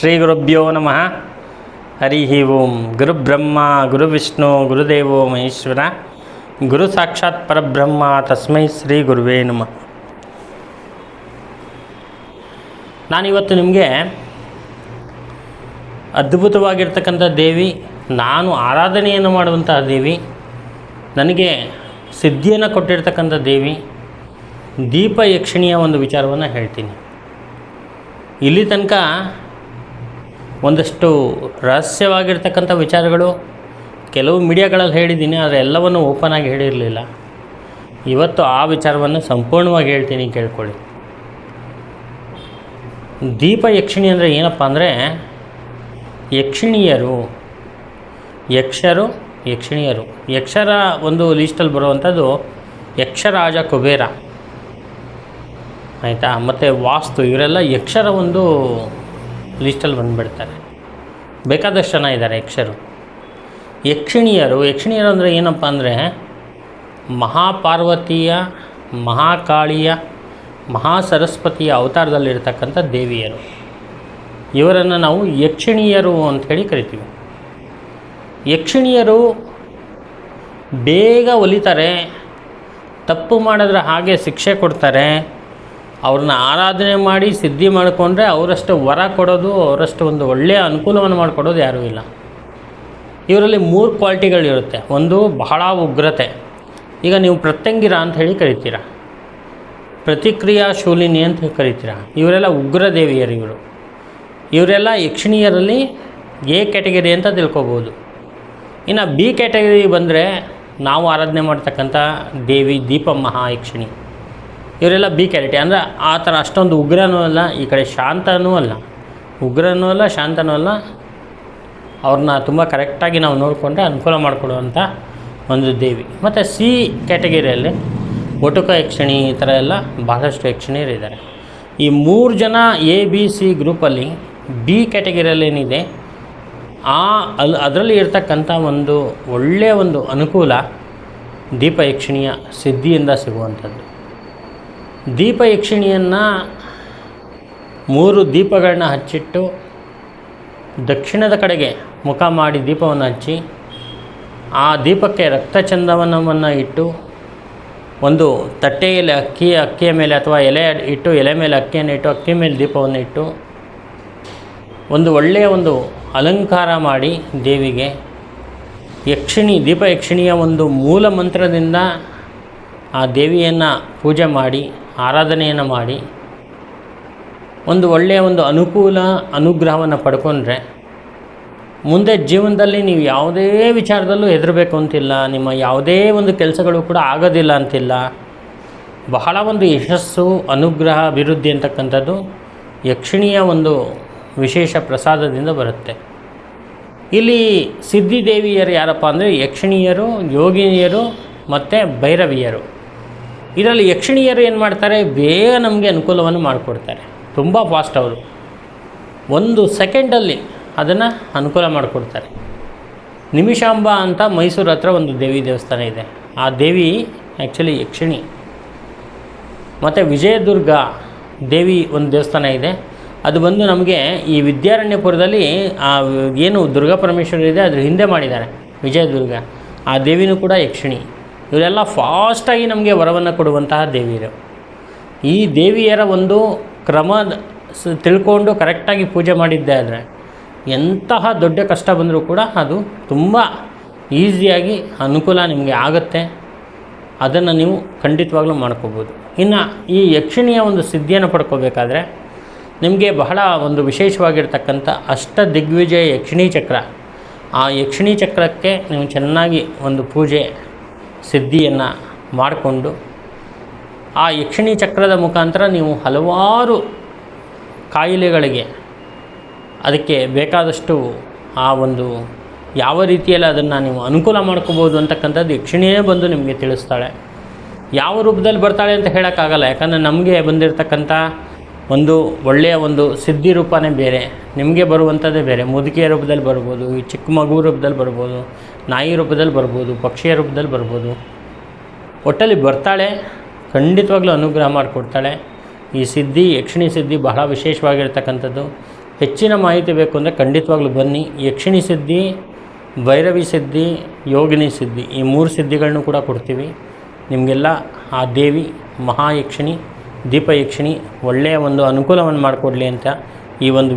ಶ್ರೀ ಗುರುಭ್ಯೋ ನಮಃ. ಹರಿ ಓಂ. ಗುರುಬ್ರಹ್ಮ ಗುರುವಿಷ್ಣು ಗುರುದೇವೋ ಮಹೇಶ್ವರ. ಗುರು ಸಾಕ್ಷಾತ್ ಪರಬ್ರಹ್ಮ, ತಸ್ಮೈ ಶ್ರೀ ಗುರುವೇ ನಮಃ. ನಾನಿವತ್ತು ನಿಮಗೆ ಅದ್ಭುತವಾಗಿರ್ತಕ್ಕಂಥ ದೇವಿ, ನಾನು ಆರಾಧನೆಯನ್ನು ಮಾಡುವಂತಹ ದೇವಿ, ನನಗೆ ಸಿದ್ಧಿಯನ್ನು ಕೊಟ್ಟಿರ್ತಕ್ಕಂಥ ದೇವಿ, ದೀಪ ಯಕ್ಷಿಣಿಯ ಒಂದು ವಿಚಾರವನ್ನು ಹೇಳ್ತೀನಿ. ಇಲ್ಲಿ ತನಕ ಒಂದಷ್ಟು ರಹಸ್ಯವಾಗಿರ್ತಕ್ಕಂಥ ವಿಚಾರಗಳು ಕೆಲವು ಮೀಡಿಯಾಗಳಲ್ಲಿ ಹೇಳಿದ್ದೀನಿ, ಆದರೆ ಎಲ್ಲವನ್ನು ಓಪನ್ ಆಗಿ ಹೇಳಿರಲಿಲ್ಲ. ಇವತ್ತು ಆ ವಿಚಾರವನ್ನು ಸಂಪೂರ್ಣವಾಗಿ ಹೇಳ್ತೀನಿ, ಕೇಳ್ಕೊಳ್ಳಿ. ದೀಪ ಯಕ್ಷಿಣಿ ಅಂದರೆ ಏನಪ್ಪ ಅಂದರೆ, ಯಕ್ಷಿಣಿಯರು, ಯಕ್ಷರು, ಯಕ್ಷಿಣಿಯರು. ಯಕ್ಷರ ಒಂದು ಲೀಸ್ಟಲ್ಲಿ ಬರುವಂಥದ್ದು ಯಕ್ಷರಾಜ ಕುಬೇರ. ಆಯಿತಾ? ಮತ್ತು ವಾಸ್ತು, ಇವರೆಲ್ಲ ಯಕ್ಷರ ಒಂದು ಲೀಸ್ಟಲ್ಲಿ ಬಂದುಬಿಡ್ತಾರೆ. ಬೇಕಾದಷ್ಟು ಜನ ಇದ್ದಾರೆ ಯಕ್ಷರು. ಯಕ್ಷಿಣಿಯರು ಯಕ್ಷಿಣಿಯರು ಅಂದರೆ ಏನಪ್ಪ ಅಂದರೆ ಮಹಾಪಾರ್ವತಿಯ, ಮಹಾಕಾಳಿಯ ಮಹಾ ಸರಸ್ವತಿಯ ಅವತಾರದಲ್ಲಿರ್ತಕ್ಕಂಥ ದೇವಿಯರು. ಇವರನ್ನು ನಾವು ಯಕ್ಷಿಣಿಯರು ಅಂಥೇಳಿ ಕರಿತೀವಿ. ಯಕ್ಷಿಣಿಯರು ಬೇಗ ಒಲಿತಾರೆ, ತಪ್ಪು ಮಾಡಿದ್ರೆ ಹಾಗೆ ಶಿಕ್ಷೆ ಕೊಡ್ತಾರೆ ಅವ್ರನ್ನ ಆರಾಧನೆ ಮಾಡಿ ಸಿದ್ಧಿ ಮಾಡಿಕೊಂಡ್ರೆ ಅವರಷ್ಟು ವರ ಕೊಡೋದು, ಅವರಷ್ಟು ಒಂದು ಒಳ್ಳೆಯ ಅನುಕೂಲವನ್ನು ಮಾಡಿಕೊಡೋದು ಯಾರೂ ಇಲ್ಲ. ಇವರಲ್ಲಿ ಮೂರು ಕ್ವಾಲಿಟಿಗಳಿರುತ್ತೆ ಒಂದು, ಬಹಳ ಉಗ್ರತೆ. ಈಗ ನೀವು ಪ್ರತ್ಯಂಗಿರ ಅಂತ ಹೇಳಿ ಕರಿತೀರ. ಪ್ರತಿಕ್ರಿಯಾಶೂಲಿನಿ ಅಂತ ಕರಿತೀರ. ಇವರೆಲ್ಲ ಉಗ್ರ ದೇವಿಯರು ಇವರು. ಇವರೆಲ್ಲ ಯಕ್ಷಿಣಿಯರಲ್ಲಿ ಎ ಕ್ಯಾಟಗರಿ ಅಂತ ತಿಳ್ಕೊಬೋದು. ಇನ್ನು ಬಿ ಕ್ಯಾಟಗರಿ ಬಂದರೆ ನಾವು ಆರಾಧನೆ ಮಾಡ್ತಕ್ಕಂಥ ದೇವಿ ದೀಪ ಮಹಾಯಕ್ಷಿಣಿ ಇವರೆಲ್ಲ ಬಿ ಕ್ಯಾಲಿಟಿ ಅಂದರೆ ಆ ಥರ ಅಷ್ಟೊಂದು ಉಗ್ರನೂ ಅಲ್ಲ, ಈ ಕಡೆ ಶಾಂತನೂ ಅಲ್ಲ. ಉಗ್ರನೂ ಅಲ್ಲ, ಶಾಂತನೂ ಅಲ್ಲ. ಅವ್ರನ್ನ ತುಂಬ ಕರೆಕ್ಟಾಗಿ ನಾವು ನೋಡಿಕೊಂಡ್ರೆ ಅನುಕೂಲ ಮಾಡಿಕೊಡುವಂಥ ಒಂದು ದೇವಿ. ಮತ್ತು ಸಿ ಕ್ಯಾಟಗರಿಯಲ್ಲಿ ಒಟುಕ ಯಕ್ಷಿಣಿ ಈ ಥರ ಎಲ್ಲ ಭಾಳಷ್ಟು ಯಕ್ಷಿಣಿಯರಿದ್ದಾರೆ ಈ ಮೂರು ಜನ ಎ ಬಿ ಸಿ ಗ್ರೂಪಲ್ಲಿ ಬಿ ಕ್ಯಾಟಗರಿಯಲ್ಲಿ ಏನಿದೆ, ಆ ಅಲ್ಲಿ ಅದರಲ್ಲಿ ಇರ್ತಕ್ಕಂಥ ಒಂದು ಒಳ್ಳೆಯ ಒಂದು ಅನುಕೂಲ ದೀಪ ಯಕ್ಷಿಣಿಯ ಸಿದ್ಧಿಯಿಂದ ಸಿಗುವಂಥದ್ದು. ದೀಪ ಯಕ್ಷಿಣಿಯನ್ನು ಮೂರು ದೀಪಗಳನ್ನ ಹಚ್ಚಿಟ್ಟು ದಕ್ಷಿಣದ ಕಡೆಗೆ ಮುಖ ಮಾಡಿ ದೀಪವನ್ನು ಹಚ್ಚಿ, ಆ ದೀಪಕ್ಕೆ ರಕ್ತಚಂದವನವನ್ನು ಇಟ್ಟು, ಒಂದು ತಟ್ಟೆಯಲ್ಲಿ ಅಕ್ಕಿ ಅಕ್ಕಿಯ ಮೇಲೆ ಅಥವಾ ಎಲೆ ಇಟ್ಟು, ಎಲೆ ಮೇಲೆ ಅಕ್ಕಿಯನ್ನು ಇಟ್ಟು, ಅಕ್ಕಿ ಮೇಲೆ ದೀಪವನ್ನು ಇಟ್ಟು, ಒಂದು ಒಳ್ಳೆಯ ಒಂದು ಅಲಂಕಾರ ಮಾಡಿ ದೇವಿಗೆ. ಯಕ್ಷಿಣಿ, ದೀಪ ಯಕ್ಷಿಣಿಯ ಒಂದು ಮೂಲ ಮಂತ್ರದಿಂದ ಆ ದೇವಿಯನ್ನು ಪೂಜೆ ಮಾಡಿ ಆರಾಧನೆಯನ್ನು ಮಾಡಿ ಒಂದು ಒಳ್ಳೆಯ ಒಂದು ಅನುಕೂಲ ಅನುಗ್ರಹವನ್ನು ಪಡ್ಕೊಂಡ್ರೆ ಮುಂದೆ ಜೀವನದಲ್ಲಿ ನೀವು ಯಾವುದೇ ವಿಚಾರದಲ್ಲೂ ಹೆದರಬೇಕು ಅಂತಿಲ್ಲ, ನಿಮ್ಮ ಯಾವುದೇ ಒಂದು ಕೆಲಸಗಳು ಕೂಡ ಆಗೋದಿಲ್ಲ ಅಂತಿಲ್ಲ. ಬಹಳ ಒಂದು ಯಶಸ್ಸು, ಅನುಗ್ರಹ, ಅಭಿವೃದ್ಧಿ ಅಂತಕ್ಕಂಥದ್ದು ಯಕ್ಷಿಣಿಯ ಒಂದು ವಿಶೇಷ ಪ್ರಸಾದದಿಂದ ಬರುತ್ತೆ. ಇಲ್ಲಿ ಸಿದ್ಧಿದೇವಿಯರು ಯಾರಪ್ಪ ಅಂದರೆ ಯಕ್ಷಿಣಿಯರು, ಯೋಗಿನಿಯರು ಮತ್ತು ಭೈರವಿಯರು. ಇದರಲ್ಲಿ ಯಕ್ಷಿಣಿಯರು ಏನು ಮಾಡ್ತಾರೆ? ಬೇಗ ನಮಗೆ ಅನುಕೂಲವನ್ನು ಮಾಡಿಕೊಡ್ತಾರೆ. ತುಂಬ ಫಾಸ್ಟ್ ಅವರು. ಒಂದು ಸೆಕೆಂಡಲ್ಲಿ ಅದನ್ನು ಅನುಕೂಲ ಮಾಡಿಕೊಡ್ತಾರೆ. ನಿಮಿಷಾಂಬ ಅಂತ ಮೈಸೂರು ಹತ್ರ ಒಂದು ದೇವಿ ದೇವಸ್ಥಾನ ಇದೆ. ಆ ದೇವಿ ಆ್ಯಕ್ಚುಲಿ ಯಕ್ಷಿಣಿ. ಮತ್ತು ವಿಜಯದುರ್ಗ ದೇವಿ ಒಂದು ದೇವಸ್ಥಾನ ಇದೆ. ಅದು ಬಂದು ನಮಗೆ ಈ ವಿದ್ಯಾರಣ್ಯಪುರದಲ್ಲಿ, ಆ ಏನು ದುರ್ಗಾ ಪರಮೇಶ್ವರ ಇದೆ ಅದ್ರ ಹಿಂದೆ ಮಾಡಿದ್ದಾರೆ ವಿಜಯದುರ್ಗ. ಆ ದೇವಿನೂ ಕೂಡ ಯಕ್ಷಿಣಿ. ಇವರೆಲ್ಲ ಫಾಸ್ಟಾಗಿ ನಮಗೆ ವರವನ್ನು ಕೊಡುವಂತಹ ದೇವಿಯರು ಈ ದೇವಿಯರ ಒಂದು ಕ್ರಮ ತಿಳ್ಕೊಂಡು ಕರೆಕ್ಟಾಗಿ ಪೂಜೆ ಮಾಡಿದ್ದೆ ಆದರೆ ಎಂತಹ ದೊಡ್ಡ ಕಷ್ಟ ಬಂದರೂ ಕೂಡ ಅದು ತುಂಬ ಈಸಿಯಾಗಿ ಅನುಕೂಲ ನಿಮಗೆ ಆಗುತ್ತೆ. ಅದನ್ನು ನೀವು ಖಂಡಿತವಾಗ್ಲೂ ಮಾಡ್ಕೋಬೋದು. ಇನ್ನು ಈ ಯಕ್ಷಿಣಿಯ ಒಂದು ಸಿದ್ಧಿಯನ್ನು ಪಡ್ಕೋಬೇಕಾದ್ರೆ ನಿಮಗೆ ಬಹಳ ಒಂದು ವಿಶೇಷವಾಗಿರ್ತಕ್ಕಂಥ ಅಷ್ಟ ದಿಗ್ವಿಜಯ ಯಕ್ಷಿಣಿ ಚಕ್ರ. ಆ ಯಕ್ಷಿಣಿ ಚಕ್ರಕ್ಕೆ ನೀವು ಚೆನ್ನಾಗಿ ಒಂದು ಪೂಜೆ ಸಿದ್ಧಿಯನ್ನು ಮಾಡಿಕೊಂಡು ಆ ಯಕ್ಷಿಣಿ ಚಕ್ರದ ಮುಖಾಂತರ ನೀವು ಹಲವಾರು ಕಾಯಿಲೆಗಳಿಗೆ ಅದಕ್ಕೆ ಬೇಕಾದಷ್ಟು ಆ ಒಂದು ಯಾವ ರೀತಿಯಲ್ಲಿ ಅದನ್ನು ನೀವು ಅನುಕೂಲ ಮಾಡ್ಕೋಬೋದು ಅಂತಕ್ಕಂಥದ್ದು ಯಕ್ಷಿಣಿಯೇ ಬಂದು ನಿಮಗೆ ತಿಳಿಸ್ತಾಳೆ. ಯಾವ ರೂಪದಲ್ಲಿ ಬರ್ತಾಳೆ ಅಂತ ಹೇಳೋಕ್ಕಾಗಲ್ಲ. ಯಾಕಂದರೆ ನಮಗೆ ಬಂದಿರತಕ್ಕಂಥ ಒಂದು ಒಳ್ಳೆಯ ಒಂದು ಸಿದ್ಧಿ ರೂಪನೇ ಬೇರೆ. ನಿಮಗೆ ಬರುವಂಥದ್ದೇ ಬೇರೆ. ಮುದುಕಿಯ ರೂಪದಲ್ಲಿ ಬರ್ಬೋದು, ಈ ಚಿಕ್ಕ ಮಗು ರೂಪದಲ್ಲಿ ಬರ್ಬೋದು ನಾಯಿ ರೂಪದಲ್ಲಿ ಬರ್ಬೋದು, ಪಕ್ಷಿಯ ರೂಪದಲ್ಲಿ ಬರ್ಬೋದು. ಒಟ್ಟಲ್ಲಿ ಬರ್ತಾಳೆ, ಖಂಡಿತವಾಗ್ಲೂ ಅನುಗ್ರಹ ಮಾಡಿಕೊಡ್ತಾಳೆ. ಈ ಸಿದ್ಧಿ, ಯಕ್ಷಿಣಿ ಸಿದ್ಧಿ ಬಹಳ ವಿಶೇಷವಾಗಿರ್ತಕ್ಕಂಥದ್ದು. ಹೆಚ್ಚಿನ ಮಾಹಿತಿ ಬೇಕು ಅಂದರೆ ಖಂಡಿತವಾಗ್ಲೂ ಬನ್ನಿ. ಯಕ್ಷಿಣಿ ಸಿದ್ಧಿ, ಭೈರವಿ ಸಿದ್ಧಿ ಯೋಗಿನಿ ಸಿದ್ಧಿ, ಈ ಮೂರು ಸಿದ್ಧಿಗಳನ್ನೂ ಕೂಡ ಕೊಡ್ತೀವಿ. ನಿಮಗೆಲ್ಲ ಆ ದೇವಿ ಮಹಾಯಕ್ಷಿಣಿ ದೀಪಯಕ್ಷಿಣಿ ಒಳ್ಳೆಯ ಒಂದು ಅನುಕೂಲವನ್ನು ಮಾಡಿಕೊಡ್ಲಿ ಅಂತ ಈ ಒಂದು